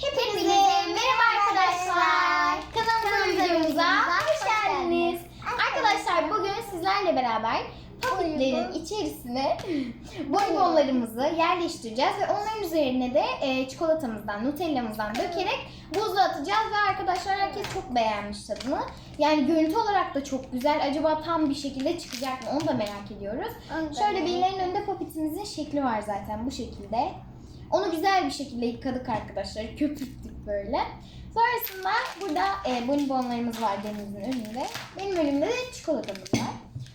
Hepinize merhaba arkadaşlar. Kanalımıza videomuza hoş geldiniz. Arkadaşlar bugün sizlerle beraber paketlerin içerisine bonbonlarımızı yerleştireceğiz ve onların üzerine de e, çikolatamızdan, nutellamızdan dökerek buzluğa atacağız ve arkadaşlar herkes çok beğenmiş tadını. Yani görüntü olarak da çok güzel. Acaba tam bir şekilde çıkacak mı onu da merak ediyoruz. Şöyle birilerinin önünde papetimizin şekli var zaten bu şekilde. Onu güzel bir şekilde yıkadık arkadaşlar. Köpürttük böyle. Sonrasında burada e, bonibonlarımız var Deniz'in önünde. Benim önümde de çikolatamız var.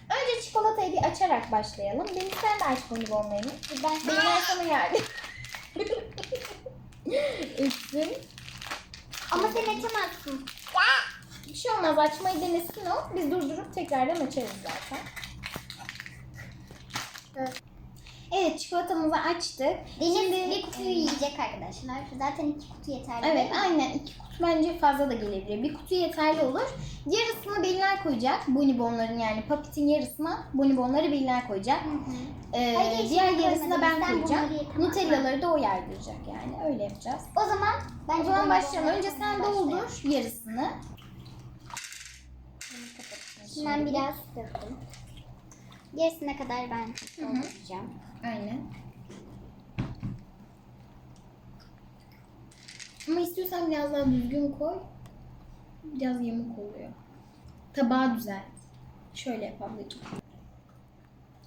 Önce çikolatayı bir açarak başlayalım. Deniz sen de aç bonibonlarını. Ben Benim sana yardım. Üstün. Ama sen açamazsın. Bir şey olmaz açmayı denesin o. Biz durdurup tekrardan açarız zaten. Evet çikolatamızı açtık. Deniz Şimdi- bir kutuyu yiyecek arkadaşlar. Zaten iki kutu yeterli. Evet aynen iki kutu bence fazla da gelebilir. Bir kutu yeterli olur. Yarısını Belinay koyacak. Bonibonların yani paketin yarısına bonibonları Belinay koyacak. Hı hı. Ee, Hayır, diğer yarısına ben koyacağım. Nutellaları da o yardıracak yani. Öyle yapacağız. O zaman bence O zaman başlayalım. Önce sen doldur yarısını. Şimdi ben biraz döktüm. Gerisine kadar ben dolduracağım. Aynen. Ama istiyorsan biraz daha düzgün koy. Biraz yamuk oluyor. Tabağı düzelt. Şöyle yap ablacığım.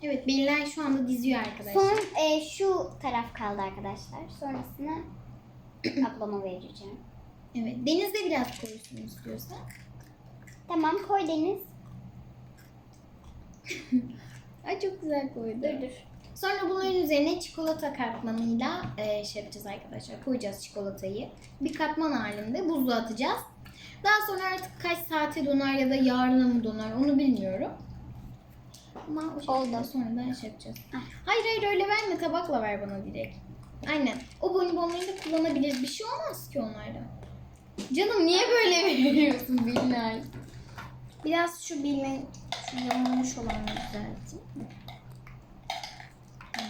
Evet Belinay şu anda diziyor arkadaşlar. Son e, şu taraf kaldı arkadaşlar. Sonrasını ablama vereceğim. Evet Deniz de biraz koysun istiyorsan. Tamam koy Deniz. Ay çok güzel koydu. Dur dur. Sonra bunların üzerine çikolata katmanıyla e, şey yapacağız arkadaşlar. Koyacağız çikolatayı. Bir katman halinde buzluğa atacağız. Daha sonra artık kaç saate donar ya da yarına mı donar onu bilmiyorum. Ama o Oldu. sonradan şey yapacağız. Ah. Hayır hayır öyle verme tabakla ver bana direkt. Aynen. O bonibonları da kullanabiliriz. Bir şey olmaz ki onlardan. Canım niye böyle veriyorsun Bilnay? Biraz şu Bilnay şu yamulmuş olanları düzelteyim.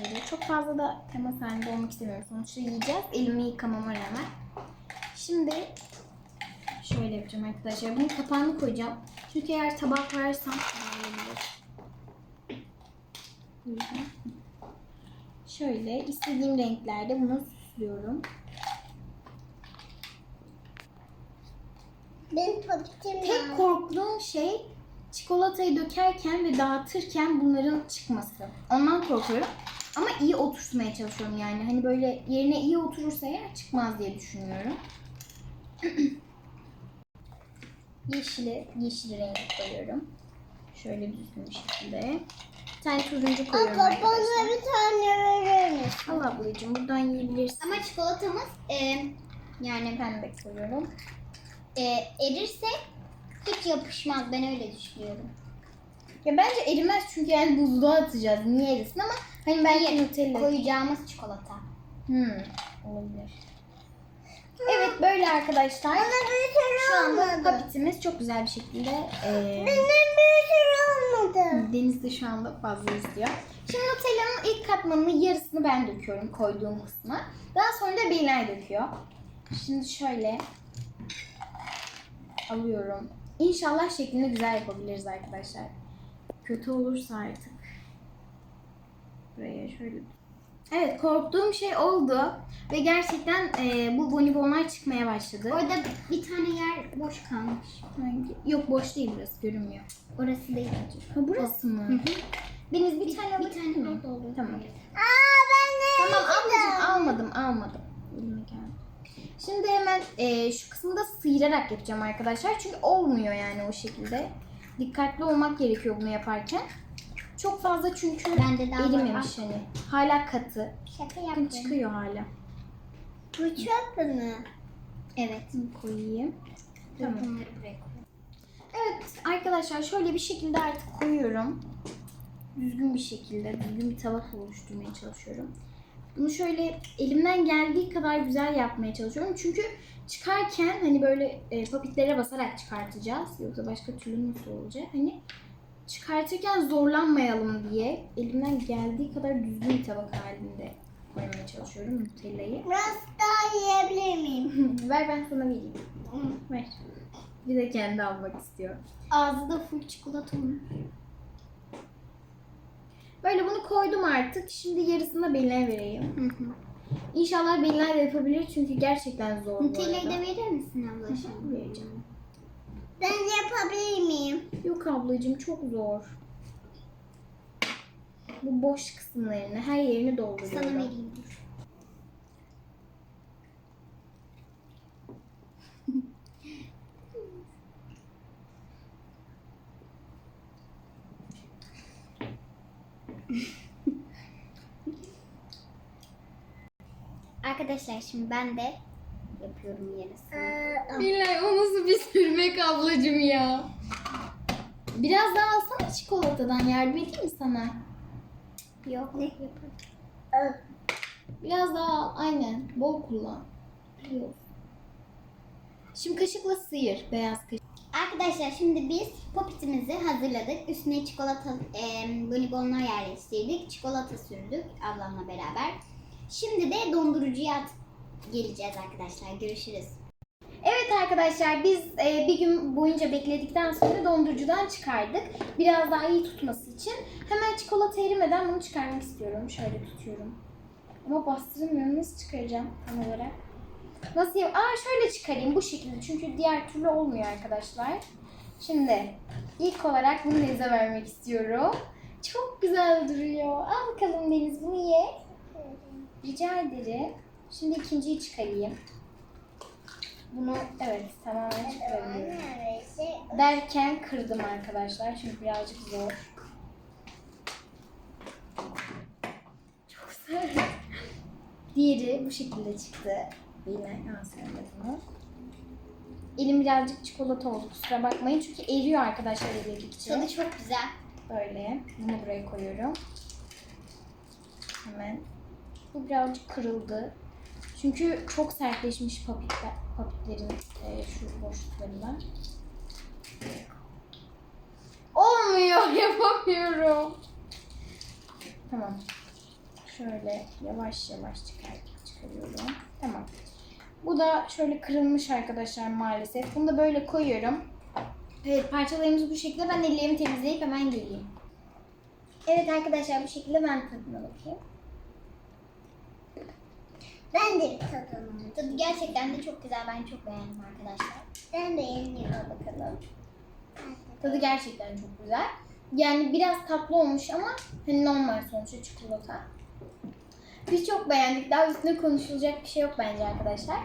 Böyle çok fazla da temas halinde olmak istemiyorum. Sonuçta yiyeceğiz. Elimi yıkamama rağmen. Şimdi şöyle yapacağım arkadaşlar. Bunun kapağını koyacağım. Çünkü eğer tabak versem. Şöyle istediğim renklerde bunu süslüyorum. Benim paketim Tek korktuğum şey çikolatayı dökerken ve dağıtırken bunların çıkması. Ondan korkuyorum. Ama iyi oturtmaya çalışıyorum yani. Hani böyle yerine iyi oturursa eğer çıkmaz diye düşünüyorum. Yeşili, yeşil rengi koyuyorum. Şöyle düzgün bir şekilde. Bir tane turuncu koyuyorum arkadaşlar. bir tane verir misin? Al ablacığım buradan yiyebilirsin. Ama çikolatamız e, yani Pembe koyuyorum. e, erirse hiç yapışmaz. Ben öyle düşünüyorum. Ya bence erimez çünkü yani buzluğa atacağız. Niye erisin ama hani belki Nutella. koyacağımız çikolata. Hmm, olabilir. Evet böyle arkadaşlar. Şu anda papitimiz çok güzel bir şekilde e, Deniz de şu anda fazla istiyor. Şimdi Nutella'nın ilk katmanının yarısını ben döküyorum koyduğum kısma. Daha sonra da Belinay döküyor. Şimdi şöyle alıyorum. İnşallah şeklini güzel yapabiliriz arkadaşlar. Kötü olursa artık. Buraya şöyle. Evet korktuğum şey oldu. Ve gerçekten e, bu bonibonlar çıkmaya başladı. Orada bir tane yer boş kalmış. Hangi? Yok boş değil burası görünmüyor. Orası değil. Ha burası mı? Deniz bir tane Bir tane orada olur. Tamam. Aa ben de Tamam ablacığım almadım almadım. Elime geldi. Şimdi hemen e, şu kısmı da sıyırarak yapacağım arkadaşlar. Çünkü olmuyor yani o şekilde. Dikkatli olmak gerekiyor bunu yaparken. Çok fazla çünkü Bende daha var. erimemiş hani. Hala katı. Şaka Bakın yaptım. çıkıyor hala. Bu çöp mü? Evet. Bunu koyayım. Tamam. Bunları buraya koy. Evet arkadaşlar şöyle bir şekilde artık koyuyorum. Düzgün bir şekilde, düzgün bir tabak oluşturmaya çalışıyorum. Bunu şöyle elimden geldiği kadar güzel yapmaya çalışıyorum. Çünkü çıkarken hani böyle e, papitlere basarak çıkartacağız. Yoksa başka türlü nasıl olacak? Hani çıkartırken zorlanmayalım diye elimden geldiği kadar düzgün bir tabak halinde koymaya çalışıyorum Nutella'yı. Biraz daha yiyebilir miyim? Ver ben sana vereyim. Ver. Bir de kendi almak istiyor. Ağzı da full çikolata olmuş. Böyle bunu koydum artık. Şimdi yarısını da Belin'e vereyim. Hı hı. İnşallah Belin'ler de yapabilir çünkü gerçekten zor Nutella'yı da verir misin ablacığım? Vereceğim. Ben yapabilir miyim? Yok ablacığım çok zor. Bu boş kısımlarını, her yerini dolduruyorum. Sana vereyim. Arkadaşlar şimdi ben de yapıyorum yarısını. Bilal o nasıl bir sürmek ablacığım ya. Biraz daha alsana çikolatadan yardım edeyim mi sana? Yok ne yapayım? Biraz daha al. Aynen. Bol kullan. Yok. Şimdi kaşıkla sıyır. Beyaz kaşık. Arkadaşlar şimdi biz popitimizi hazırladık. Üstüne çikolata e, bonibonlar yerleştirdik. Çikolata sürdük ablamla beraber. Şimdi de dondurucuya at geleceğiz arkadaşlar. Görüşürüz. Evet arkadaşlar biz e, bir gün boyunca bekledikten sonra dondurucudan çıkardık. Biraz daha iyi tutması için. Hemen çikolata erimeden bunu çıkarmak istiyorum. Şöyle tutuyorum. Ama bastırmıyorum. Nasıl çıkaracağım tam olarak? Nasıl yap? Aa şöyle çıkarayım bu şekilde. Çünkü diğer türlü olmuyor arkadaşlar. Şimdi ilk olarak bunu Deniz'e vermek istiyorum. Çok güzel duruyor. Al bakalım Deniz bunu ye. Rica ederim. Şimdi ikinciyi çıkarayım. Bunu evet tamamen çıkarabiliyorum. Derken kırdım arkadaşlar çünkü birazcık zor. Çok sert. Diğeri bu şekilde çıktı. Yine yansımadı bunu. Elim birazcık çikolata oldu kusura bakmayın çünkü eriyor arkadaşlar eridikçe. Tadı çok güzel. Böyle. Bunu buraya koyuyorum. Hemen. Bu birazcık kırıldı. Çünkü çok sertleşmiş papitler, papitlerin e, şu boşluklarından. Olmuyor. Yapamıyorum. Tamam. Şöyle yavaş yavaş çıkar, çıkarıyorum. Tamam. Bu da şöyle kırılmış arkadaşlar maalesef. Bunu da böyle koyuyorum. Evet parçalarımız bu şekilde. Ben ellerimi temizleyip hemen geleyim. Evet arkadaşlar bu şekilde ben tadına bakayım. Ben de tadını. Tadı gerçekten de çok güzel. Ben çok beğendim arkadaşlar. Ben de yeniyorum bakalım. Tadı gerçekten çok güzel. Yani biraz tatlı olmuş ama hani normal sonuçta çikolata. Biz çok beğendik. Daha üstüne konuşulacak bir şey yok bence arkadaşlar.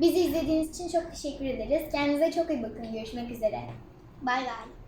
Bizi izlediğiniz için çok teşekkür ederiz. Kendinize çok iyi bakın. Görüşmek üzere. Bay bay.